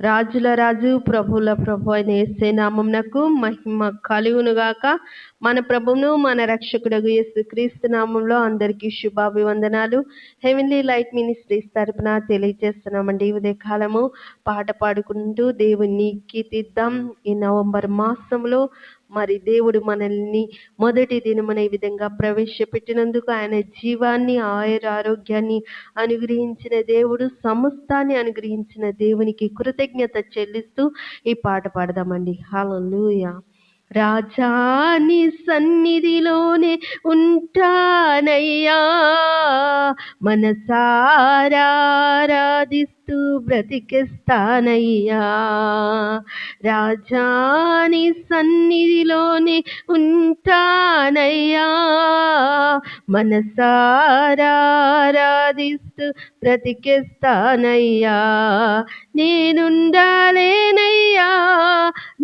రాజుల రాజు ప్రభుల ప్రభు అయిన ఏసే నామంనకు మహిమ కలుగునుగాక. మన ప్రభువును మన రక్షకుడగు యేసు క్రీస్తు నామంలో అందరికీ శుభాభివందనాలు. హెవెన్లీ లైట్ మినిస్ట్రీస్ తరపున తెలియజేస్తున్నామండి. ఉదయ కాలము పాట పాడుకుంటూ దేవుని కీర్తిద్దాం. ఈ నవంబర్ మాసంలో మరి దేవుడు మనల్ని మొదటి దినమున ఈ విధంగా ప్రవేశపెట్టినందుకు ఆయన జీవాన్ని ఆయుర ఆరోగ్యాన్ని అనుగ్రహించిన దేవుడు సమస్తాన్ని అనుగ్రహించిన దేవునికి కృతజ్ఞత చెల్లిస్తూ ఈ పాట పాడదామండి. హల్లెలూయా రాజాని సన్నిధిలోనే ఉంటానయ్యా. మనసారాధిస్తూ బ్రతికిస్తానయ్యా. రాజాని సన్నిధిలోనే ఉంటానయ్యా. మనసారాధిస్తూ బ్రతికిస్తానయ్యా. నేనుండాలేనే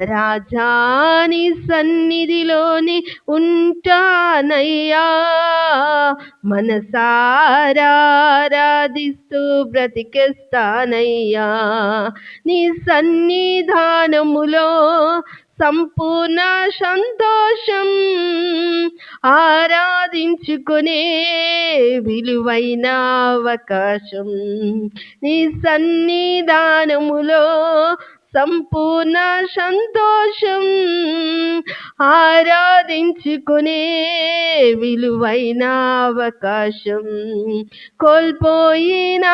రాజాని సన్నిధిలోని ఉంటానయ్యా. మనసారాధిస్తూ బ్రతికేస్తానయ్యా. నీ సన్నిధానములో సంపూర్ణ సంతోషం ఆరాధించుకునే విలువైన అవకాశం. నీ సన్నిధానములో సంపూర్ణ సంతోషం ఆరాధించుకునే విలువైన అవకాశం కోల్పోయిన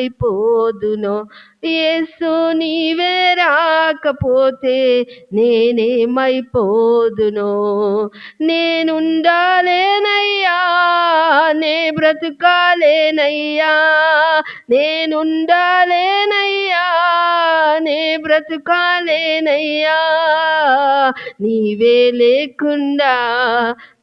నేనేమైపోదునో యేసు నీవే రాకపోతే నేనేమైపోదునో. నేనుండాలేనయ్యా నే బ్రతుకాలేనయ్యా. నేనుండాలేనయ్యా నే బ్రతుకాలేనయ్యా. నీవే లేకుండా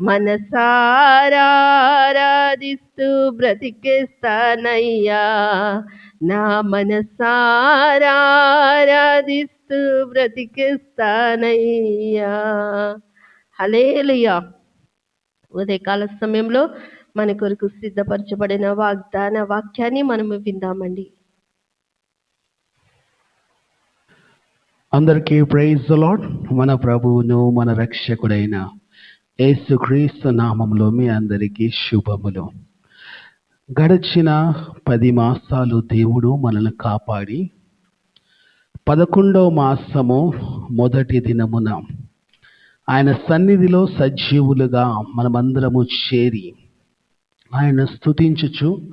మనసారాధిస్తూ బ్రతికేస్తానయ్యా. నా మనసారాధిస్తూ బ్రతికేస్తానయ్యా. హలేలుయా ఉదయకాల సమయంలో మన కొరకు సిద్ధపరచబడిన వాగ్దాన వాక్యాన్ని మనము విందామండి. అందరికీ ప్రైజ్ లాడ్ మన ప్రభువును మన రక్షకుడైన యేసుక్రీస్తు నామంలో మీ అందరికీ శుభములు. గడిచిన పది మాసాలు దేవుడు మనల్ని కాపాడి పదకొండవ మాసము మొదటి దినమున ఆయన సన్నిధిలో సజీవులుగా మనమందరము చేరి ఆయన స్థుతించుచు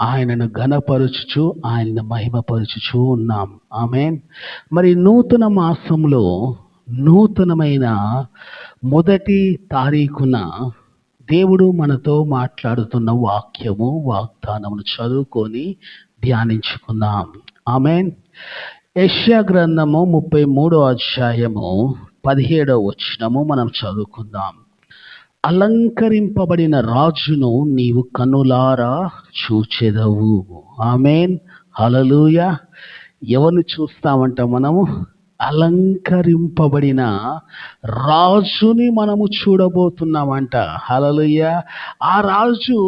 ఆయనను ఘనపరచుచు ఆయనను మహిమపరచుచు ఉన్నాం. ఆమె మరి నూతన మాసంలో నూతనమైన మొదటి తారీఖున దేవుడు మనతో మాట్లాడుతున్న వాక్యము వాగ్దానమును చదువుకొని ధ్యానించుకుందాం. ఆమెన్. యష్యా గ్రంథము ముప్పై మూడో అధ్యాయము పదిహేడవ వచనము మనం చదువుకుందాం. అలంకరింపబడిన రాజును నీవు కనులారా చూచెదవు. ఆమెన్. హలలుయ ఎవరిని చూస్తామంట మనము? అలంకరింపబడిన రాజుని మనము చూడబోతున్నామంట. హలలుయ్య ఆ రాజు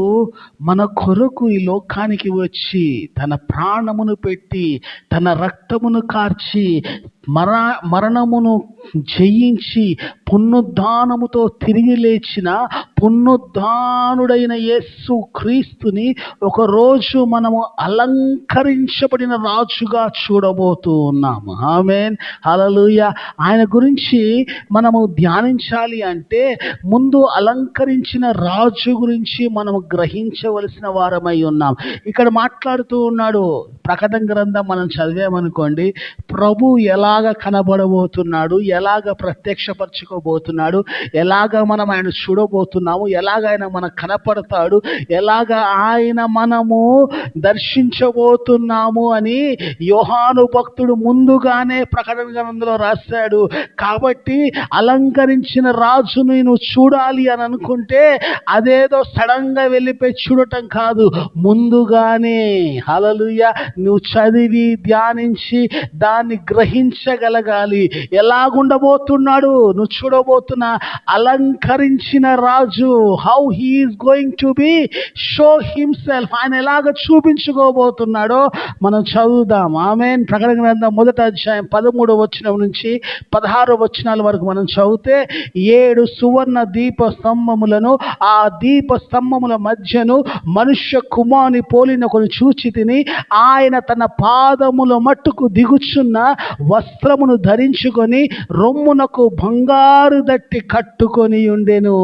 మన కొరకు ఈ లోకానికి వచ్చి తన ప్రాణమును పెట్టి తన రక్తమును కార్చి మర మరణమును జయించి పునరుద్ధానముతో తిరిగి లేచిన పునరుద్ధానుడైన యేసు క్రీస్తుని ఒకరోజు మనము అలంకరించబడిన రాజుగా చూడబోతూ ఉన్నాము. ఆమెన్. హలలుయ ఆయన గురించి మనము ధ్యానించాలి అంటే ముందు అలంకరించిన రాజు గురించి మనము గ్రహించవలసిన వారమై ఉన్నాం. ఇక్కడ మాట్లాడుతూ ఉన్నాడు. ప్రకటన గ్రంథం మనం చదివామనుకోండి ప్రభు ఎలాగ కనబడబోతున్నాడు ఎలాగ ప్రత్యక్షపరచుకోబోతున్నాడు ఎలాగ మనం ఆయన చూడబోతున్నాము ఎలాగ ఆయన మనకు కనపడతాడు ఎలాగ ఆయన మనము దర్శించబోతున్నాము అని యోహాను భక్తుడు ముందుగానే ప్రకటన గ్రంథంలో రాశాడు. కాబట్టి అలంకరించిన రాజుని నువ్వు చూడాలి అని అనుకుంటే అదేదో సడన్గా వెళ్ళిపోయి చూడటం కాదు. ముందుగానే హలలుయ నువ్వు చదివి ధ్యానించి దాన్ని గ్రహించగలగాలి ఎలాగుండబోతున్నాడు? నువ్వు చూడబోతున్న అలంకరించిన రాజు how he's going to be show himself ఆయన ఎలాగ చూపించుకోబోతున్నాడో మనం చదువుదాం. ఆమె ప్రకటన గ్రంథం మొదటి అధ్యాయం పదమూడు వచ్చిన నుంచి పదహారు వచనాల వరకు మనం చదివితే ఏడు సువర్ణ దీప స్తంభములను ఆ దీప స్తంభముల మధ్యను మనుష్య కుమారుని పోలిన కొన్ని చూచి తిని ఆయన తన పాదముల మట్టుకు దిగుచున్న వస్త్రమును ధరించుకొని రొమ్మునకు బంగారు దట్టి కట్టుకొని ఉండెను.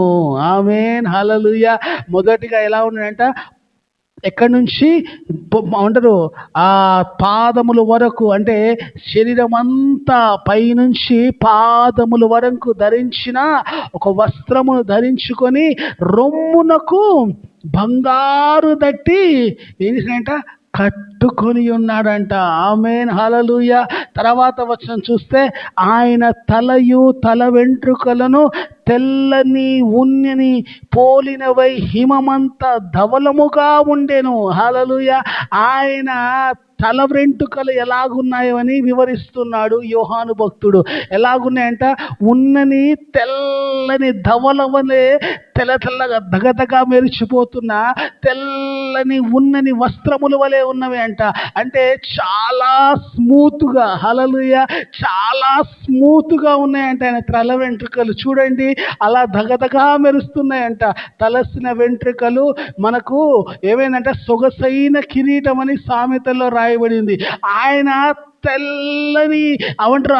ఆమెన్. హలలుయ మొదటిగా ఎలా ఉన్నాడంట? ఎక్కడి నుంచి? అంటారు ఆ పాదముల వరకు అంటే శరీరం అంతా పైనుంచి పాదముల వరకు ధరించిన ఒక వస్త్రమును ధరించుకొని రొమ్మునకు బంగారు దట్టి ఏం చేసినాయంట కట్టుకొని ఉన్నాడంట. ఆమెన్. హలలుయ తర్వాత వచ్చిన చూస్తే ఆయన తలయు తల వెంట్రుకలను తెల్లని ఉన్నని పోలినవై హిమమంత ధవలముగా ఉండెను. హలలుయ ఆయన తల వెంట్రుకలు ఎలాగున్నాయో అని వివరిస్తున్నాడు యోహాను భక్తుడు. ఎలాగున్నాయంట? ఉన్నని తెల్లని ధవలవలే తెల్ల తెల్లగా దగదగా మెరిచిపోతున్న తెల్ల తెల్లని ఉన్నని వస్త్రముల వలె ఉన్నవి అంట. అంటే చాలా స్మూత్గా హలలుయ చాలా స్మూత్గా ఉన్నాయంట ఆయన తల వెంట్రుకలు. చూడండి అలా దగదగా మెరుస్తున్నాయంట తలసిన వెంట్రుకలు. మనకు ఏమైందంటే సొగసైన కిరీటం అని సామెతల్లో రాయబడింది. ఆయన తెల్లని అవంటారు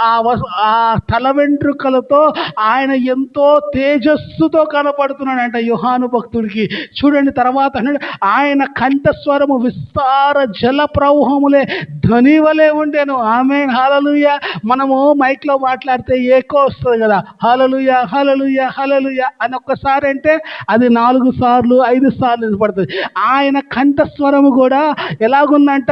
ఆ ఆ తల వెంట్రుకలతో ఆయన ఎంతో తేజస్సుతో కనపడుతున్నాడంట యుహాను భక్తుడికి. చూడండి తర్వాత అన్నాడు ఆయన కంఠస్వరము విస్తార జల ప్రవాహములే ధ్వని వలె ఉండేను. ఆమె హాలలుయ. మనము మైక్లో మాట్లాడితే ఏకో వస్తుంది కదా. హాలలుయ హాలలుయ హాలలుయ అని ఒక్కసారి అంటే అది నాలుగు సార్లు ఐదు సార్లు పడుతుంది ఆయన కంఠస్వరము కూడా ఎలాగుందంట?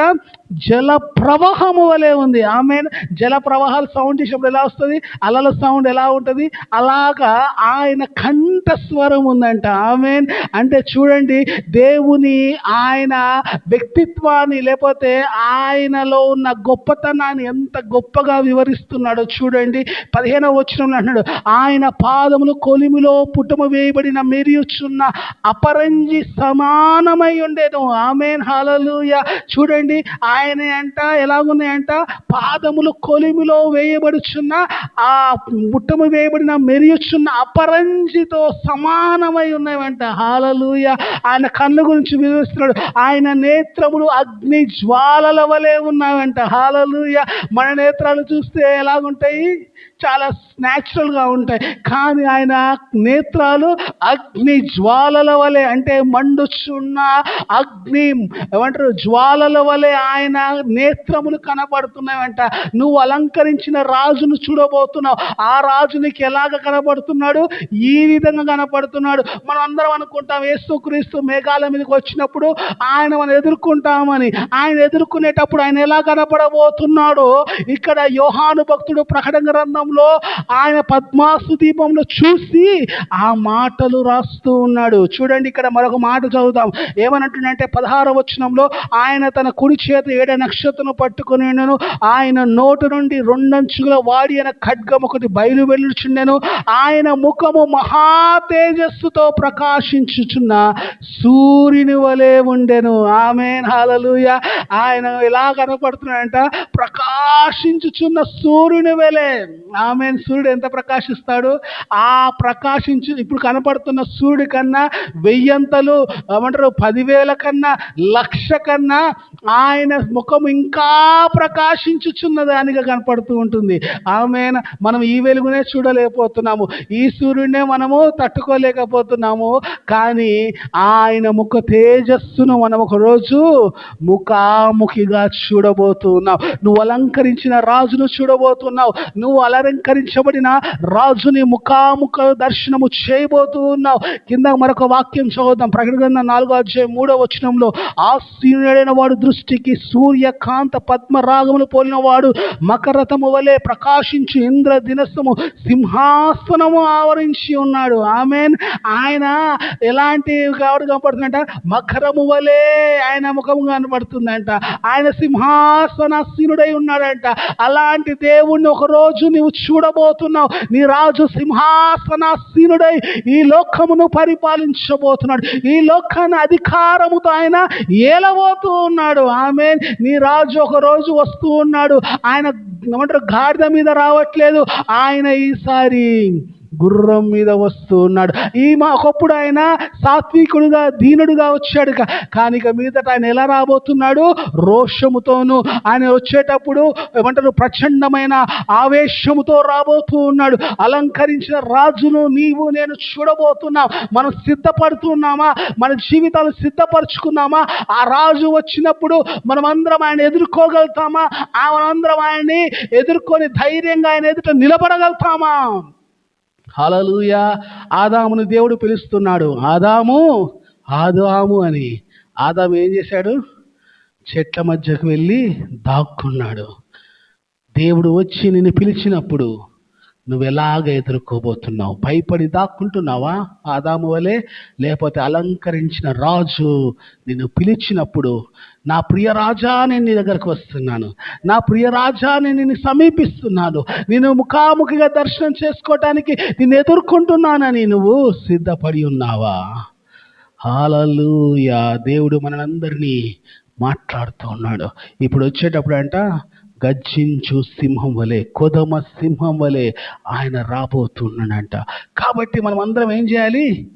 జల ప్రవాహము వలె ఉంది. ఆమె జల ప్రవాహాలు సౌండ్ చేసినప్పుడు ఎలా వస్తుంది? అలల సౌండ్ ఎలా ఉంటుంది? అలాగా ఆయన కంఠస్వరం ఉందంట. ఆమె అంటే చూడండి దేవుని ఆయన వ్యక్తిత్వాన్ని లేకపోతే ఆయనలో ఉన్న గొప్పతనాన్ని ఎంత గొప్పగా వివరిస్తున్నాడో చూడండి. పదిహేనవ వచ్చిన అంటున్నాడు ఆయన పాదములు కొలిమిలో పుటము వేయబడిన మెరియుచున్న అపరంజి సమానమై ఉండేను. ఆమెన్. హాలలుయ చూడండి ఆయన అంట ఎలాగున్నాయంట? పాదములు కొలిమిలో వేయబడుచున్న ఆ ముట్టము వేయబడిన మెరియుచున్న అపరంజితో సమానమై ఉన్నాయంట హాలలుయ. ఆయన కన్ను గురించి వివరిస్తున్నాడు. ఆయన నేత్రములు అగ్ని జ్వాలల వలె ఉన్నాయంట హాలలుయ. మన నేత్రాలు చూస్తే ఎలాగుంటాయి? చాలా న్యాచురల్గా ఉంటాయి. కానీ ఆయన నేత్రాలు అగ్ని జ్వాలల వలె అంటే మండుచున్న అగ్ని ఏమంటారు జ్వాలల వలె ఆయన నేత్రములు కనబడుతున్నాయంట. నువ్వు అలంకరించిన రాజును చూడబోతున్నావు. ఆ రాజు నీకు ఎలాగ కనబడుతున్నాడు? ఈ విధంగా కనపడుతున్నాడు మనం అందరం అనుకుంటాం యేసుక్రీస్తు మేఘాల మీదకి వచ్చినప్పుడు ఆయన మనం ఎదుర్కొంటామని. ఆయన ఎదుర్కొనేటప్పుడు ఆయన ఎలా కనపడబోతున్నాడో ఇక్కడ యోహాను భక్తుడు ప్రకటన గ్రంథం దీపంలో ఆయన పద్మాసు దీపంలో చూసి ఆ మాటలు రాస్తూ ఉన్నాడు. చూడండి ఇక్కడ మరొక మాట చదువుతాం ఏమనంటుండంటే పదహార వచనంలో ఆయన తన కుడి చేత ఏడ నక్షత్రం పట్టుకుని ఆయన నోటు నుండి రెండంచుల వాడి అయిన ఖడ్గం ఒకటి బయలు వెళ్ళుచుండెను ఆయన ముఖము మహా తేజస్సుతో ప్రకాశించుచున్న సూర్యుని వలె ఉండెను. ఆమె హాలలుయ ఆయన ఎలా కనపడుతున్నాడంట? ప్రకాశించుచున్న సూర్యుని వలె. ఆమె సూర్యుడు ఎంత ప్రకాశిస్తాడు? ఆ ప్రకాశించు ఇప్పుడు కనపడుతున్న సూర్యుడి కన్నా వెయ్యంతలు ఏమంటారు పదివేల కన్నా లక్ష కన్నా ఆయన ముఖం ఇంకా ప్రకాశించుచున్న దానిగా కనపడుతూ ఉంటుంది. ఆమె మనం ఈ వెలుగునే చూడలేకపోతున్నాము. ఈ సూర్యుడినే మనము తట్టుకోలేకపోతున్నాము. కానీ ఆయన ముఖ తేజస్సును మనం ఒకరోజు ముఖాముఖిగా చూడబోతున్నావు. నువ్వు అలంకరించిన రాజును చూడబోతున్నావు. నువ్వు అలంకరించబడిన రాజుని ముఖాముఖ దర్శనము చేయబోతూ ఉన్నావు కింద మరొక వాక్యం చదువుతాం ప్రకటన నాలుగో అధ్యాయం మూడో వచనంలో ఆశీనుడైన వాడు దృష్టికి సూర్యకాంత పద్మరాగములు పోలిన వాడు వలె ప్రకాశించి ఇంద్ర దినస్సము సింహాసనము ఆవరించి ఉన్నాడు. ఆమెన్. ఆయన ఎలాంటి కావడు కనపడుతుందంట? మకరము వలె ఆయన ముఖము కనపడుతుందంట. ఆయన సింహాసనాసీనుడై ఉన్నాడంట. అలాంటి దేవుణ్ణి ఒక రోజు నువ్వు చూడబోతున్నావు. నీ రాజు సింహాసనాసీనుడై ఈ లోకమును పరిపాలించబోతున్నాడు. ఈ లోకాన్ని అధికారముతో ఆయన ఏలబోతూ ఉన్నాడు. ఆమె నీ రాజు ఒక రోజు వస్తూ ఉన్నాడు. ఆయన ఏమంటారు? గాడిద మీద రావట్లేదు. ఆయన ఈసారి గుర్రం మీద వస్తూ ఉన్నాడు. ఈ మా ఒకప్పుడు ఆయన సాత్వికుడుగా దీనుడుగా వచ్చాడు కానీ ఇక మీదట ఆయన ఎలా రాబోతున్నాడు? రోషముతోను ఆయన వచ్చేటప్పుడు ఏమంటారు ప్రచండమైన ఆవేశముతో రాబోతూ ఉన్నాడు. అలంకరించిన రాజును నీవు నేను చూడబోతున్నాం. మనం సిద్ధపడుతున్నామా? మన జీవితాలు సిద్ధపరచుకున్నామా? ఆ రాజు వచ్చినప్పుడు మనమందరం ఆయన ఎదుర్కోగలుగుతామా? ఆ మనందరం ఆయన్ని ఎదుర్కొని ధైర్యంగా ఆయన ఎదుట నిలబడగలుగుతామా? హలలుయా. ఆదామును దేవుడు పిలుస్తున్నాడు. ఆదాము ఆదాము అని. ఆదాము ఏం చేశాడు? చెట్ల మధ్యకు వెళ్ళి దాక్కున్నాడు. దేవుడు వచ్చి నిన్ను పిలిచినప్పుడు నువ్వు ఎలాగ ఎదుర్కోబోతున్నావు? భయపడి దాక్కుంటున్నావా? ఆదాము వలె లేకపోతే అలంకరించిన రాజు నిన్ను పిలిచినప్పుడు నా ప్రియ రాజా నేను నీ దగ్గరకు వస్తున్నాను. నా ప్రియ రాజా నేను నిన్ను సమీపిస్తున్నాను. నేను ముఖాముఖిగా దర్శనం చేసుకోవటానికి నిన్ను ఎదుర్కొంటున్నానని నువ్వు సిద్ధపడి ఉన్నావా? హాలూయా దేవుడు మనందరినీ మాట్లాడుతూ ఉన్నాడు. ఇప్పుడు వచ్చేటప్పుడు అంట గర్జించు సింహం వలె కొదమ సింహం వలె ఆయన రాబోతున్నాడంట. కాబట్టి మనం అందరం ఏం చేయాలి?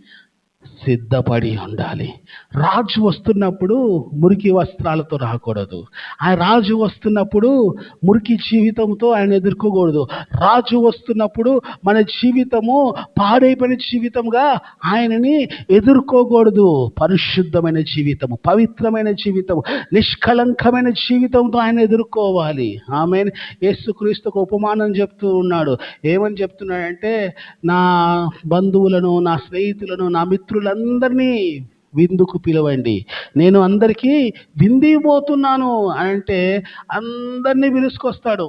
సిద్ధపడి ఉండాలి. రాజు వస్తున్నప్పుడు మురికి వస్త్రాలతో రాకూడదు. ఆయన రాజు వస్తున్నప్పుడు మురికి జీవితంతో ఆయన ఎదుర్కోకూడదు. రాజు వస్తున్నప్పుడు మన జీవితము పాడైపోయిన జీవితంగా ఆయనని ఎదుర్కోకూడదు. పరిశుద్ధమైన జీవితము పవిత్రమైన జీవితము నిష్కళంకమైన జీవితంతో ఆయన ఎదుర్కోవాలి. ఆమె యేసుక్రీస్తుకు ఉపమానం చెప్తూ ఉన్నాడు. ఏమని చెప్తున్నాడంటే నా బంధువులను నా స్నేహితులను నా మిత్రులందరినీ విందుకు పిలవండి. నేను అందరికీ విందిపోతున్నాను అంటే అందరినీ పిలుచుకొస్తాడు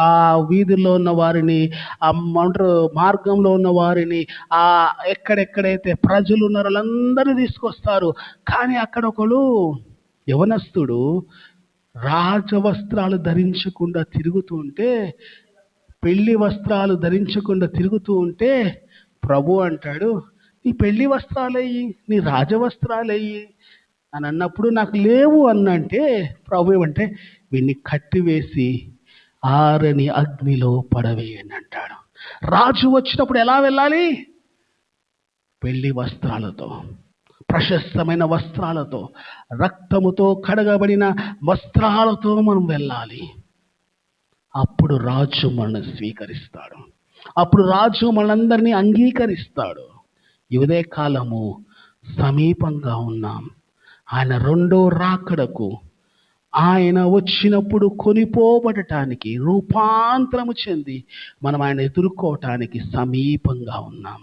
ఆ వీధుల్లో ఉన్న వారిని ఆ ఏమంటారు మార్గంలో ఉన్న వారిని ఆ ఎక్కడెక్కడైతే ప్రజలు ఉన్నారో వాళ్ళందరినీ తీసుకొస్తారు. కానీ అక్కడ ఒకడు యవనస్తుడు రాజవస్త్రాలు ధరించకుండా తిరుగుతూ ఉంటే పెళ్ళి వస్త్రాలు ధరించకుండా తిరుగుతూ ఉంటే ప్రభు అంటాడు నీ పెళ్ళి వస్త్రాలయ్యి నీ రాజవస్త్రాలయ్యి అని అన్నప్పుడు నాకు లేవు అన్నంటే ప్రభు ఏమంటే వీడిని కట్టివేసి ఆరని అగ్నిలో పడవేయండి అంటాడు. రాజు వచ్చినప్పుడు ఎలా వెళ్ళాలి? పెళ్ళి వస్త్రాలతో ప్రశస్తమైన వస్త్రాలతో రక్తముతో కడగబడిన వస్త్రాలతో మనం వెళ్ళాలి. అప్పుడు రాజు మనల్ని స్వీకరిస్తాడు. అప్పుడు రాజు మనందరినీ అంగీకరిస్తాడు. ఇదే కాలము సమీపంగా ఉన్నాం. ఆయన రెండో రాకడకు ఆయన వచ్చినప్పుడు కొనిపోబడటానికి రూపాంతరము చెంది మనం ఆయన ఎదుర్కోవటానికి సమీపంగా ఉన్నాం.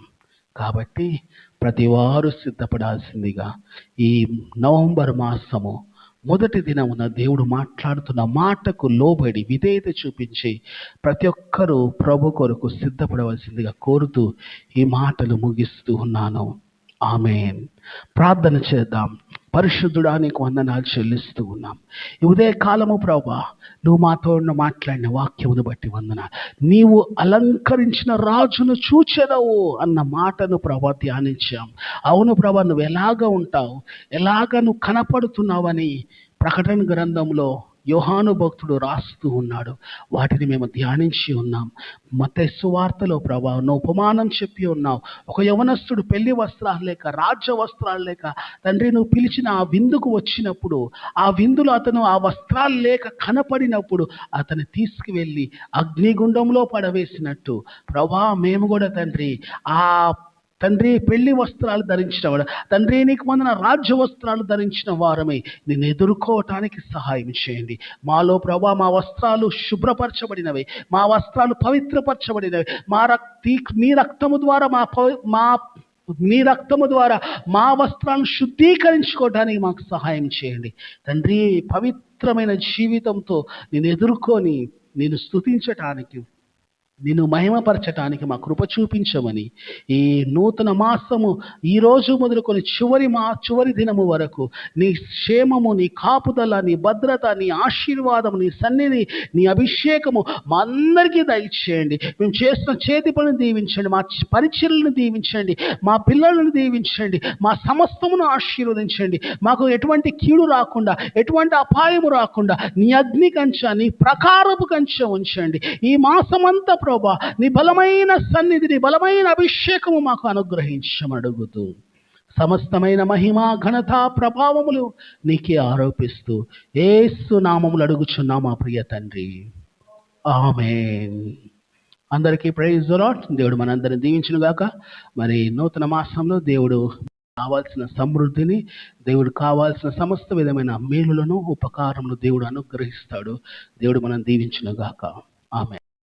కాబట్టి ప్రతివారు సిద్ధపడాల్సిందిగా ఈ నవంబర్ మాసము మొదటి దినమున దేవుడు మాట్లాడుతున్న మాటకు లోబడి విధేయత చూపించి ప్రతి ఒక్కరూ ప్రభు కొరకు సిద్ధపడవలసిందిగా కోరుతూ ఈ మాటలు ముగిస్తూ ఉన్నాను. ఆమె ప్రార్థన చేద్దాం. పరిశుద్ధుడా నీకు వందనాలు చెల్లిస్తూ ఉన్నాం. ఉదయ కాలము ప్రభా నువ్వు మాతో మాట్లాడిన వాక్యమును బట్టి వందన నీవు అలంకరించిన రాజును చూచెదవు అన్న మాటను ప్రభా ధ్యానించాం. అవును ప్రభా నువ్వు ఎలాగ ఉంటావు? ఎలాగ నువ్వు కనపడుతున్నావని ప్రకటన గ్రంథంలో యోహాను భక్తుడు రాస్తూ ఉన్నాడు. వాటిని మేము ధ్యానించి ఉన్నాం. మతస్సు వార్తలో ప్రభా నువ్వు ఉపమానం చెప్పి ఉన్నావు. ఒక యవనస్తుడు పెళ్ళి వస్త్రాలు లేక రాజ్య వస్త్రాలు లేక తండ్రి నువ్వు పిలిచిన ఆ విందుకు వచ్చినప్పుడు ఆ విందులో అతను ఆ వస్త్రాలు లేక కనపడినప్పుడు అతను తీసుకువెళ్ళి అగ్నిగుండంలో పడవేసినట్టు. ప్రభా మేము కూడా తండ్రి ఆ తండ్రి పెళ్ళి వస్త్రాలు ధరించిన వాడు తండ్రి నీకు వందన రాజ్య వస్త్రాలు ధరించిన వారమై నేను ఎదుర్కోవటానికి సహాయం చేయండి. మాలో ప్రభా మా వస్త్రాలు శుభ్రపరచబడినవి మా వస్త్రాలు పవిత్రపరచబడినవి మా రక్తి మీ రక్తము ద్వారా మా పవి- మా మీ రక్తము ద్వారా మా వస్త్రాలను శుద్ధీకరించుకోవడానికి మాకు సహాయం చేయండి. తండ్రి పవిత్రమైన జీవితంతో నేను ఎదుర్కొని నేను స్తుతించటానికి నిన్ను మహిమపరచటానికి మా కృప చూపించమని ఈ నూతన మాసము ఈ రోజు మొదలుకొని చివరి మా చివరి దినము వరకు నీ క్షేమము నీ కాపుదల నీ భద్రత నీ ఆశీర్వాదం నీ సన్నిధి నీ అభిషేకము మా అందరికీ దయచేయండి. మేము చేస్తున్న చేతి పనిని దీవించండి మా పరిచయలను దీవించండి మా పిల్లలను దీవించండి మా సమస్తమును ఆశీర్వదించండి. మాకు ఎటువంటి కీడు రాకుండా ఎటువంటి అపాయము రాకుండా నీ అగ్ని కంచ నీ ప్రకారపు కంచె ఉంచండి. ఈ మాసమంతా ప్రభా నీ బలమైన సన్నిధి నీ బలమైన అభిషేకము మాకు అనుగ్రహించమడుగుతూ సమస్తమైన మహిమ ఘనత ప్రభావములు నీకే ఆరోపిస్తూ ఏసు నామములు అడుగుచున్నా మా ప్రియ తండ్రి. ఆమె అందరికీ ప్రైజ్ లాట్ దేవుడు మనందరిని దీవించును గాక మరి నూతన మాసంలో దేవుడు కావాల్సిన సమృద్ధిని దేవుడు కావాల్సిన సమస్త విధమైన మేలులను ఉపకారములు దేవుడు అనుగ్రహిస్తాడు. దేవుడు మనం దీవించును గాక ఆమె